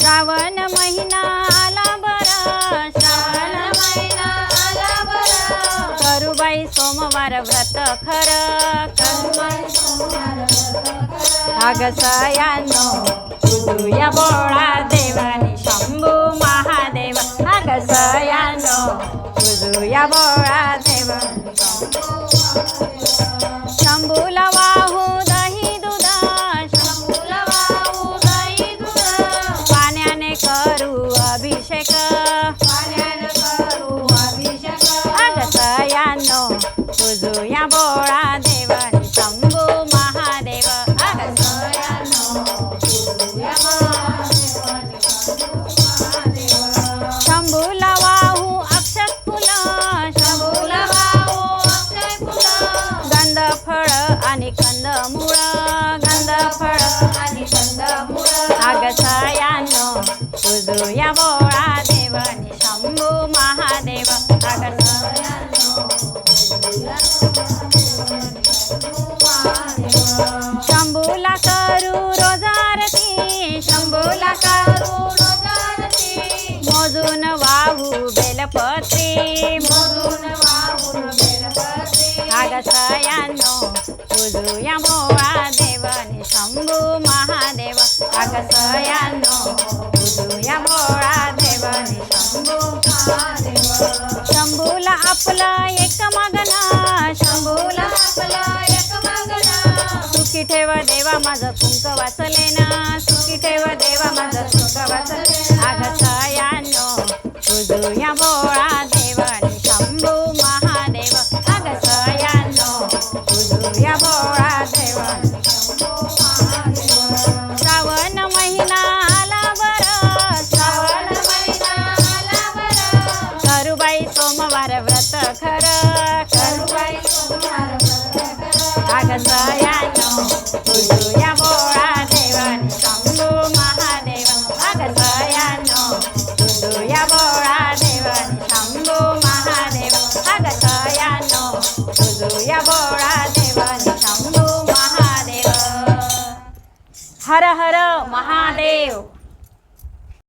श्रावण महिना आला बरा श्रावण महिना आला बरा. करुबाई सोमवार व्रत खर करुबाई सोमवार व्रत अगसयानो तुझुया बोळा देवानी शंभू महादेव. अगसयानो तुझुया बोळा देव या बोळा देवानी शंभू महादेव. शंभूला वाहू अक्षत फुलं शंभूल वाहू अक्षय फुलं, गंध फळ आणि गंध फळ आणि बोळा देवानी शंभू महादेव. अगसयानो बेलपत्री मरून वाहून बेलपत्री. तुझुया बोळा देवानी शंभू महादेव. अगसयानो तुझुया बोळा देवानी शंभू महादेव. शंभूला आपलं एक मगना. शंभूला आपलं एक मागणं, सुखी ठेव देवा माझं कुंक वाचले ना सुखी ठेव देवा माझं कुंक वाचले तुझुया बोळा देवानी शंभू महादेव अगसयानो तुझुया बोळा देवानी श्रावण महिना आला बरं श्रावण महिना आला बरा. करुबाई सोमवार व्रत खर करुबाई सोमवार व्रत करा. अगसयानो तुझुया बोळा देवानी शंभू महादेव अगसयानो तुझुया बोळा देवानी शंभू महादेव. हर हर महादेव.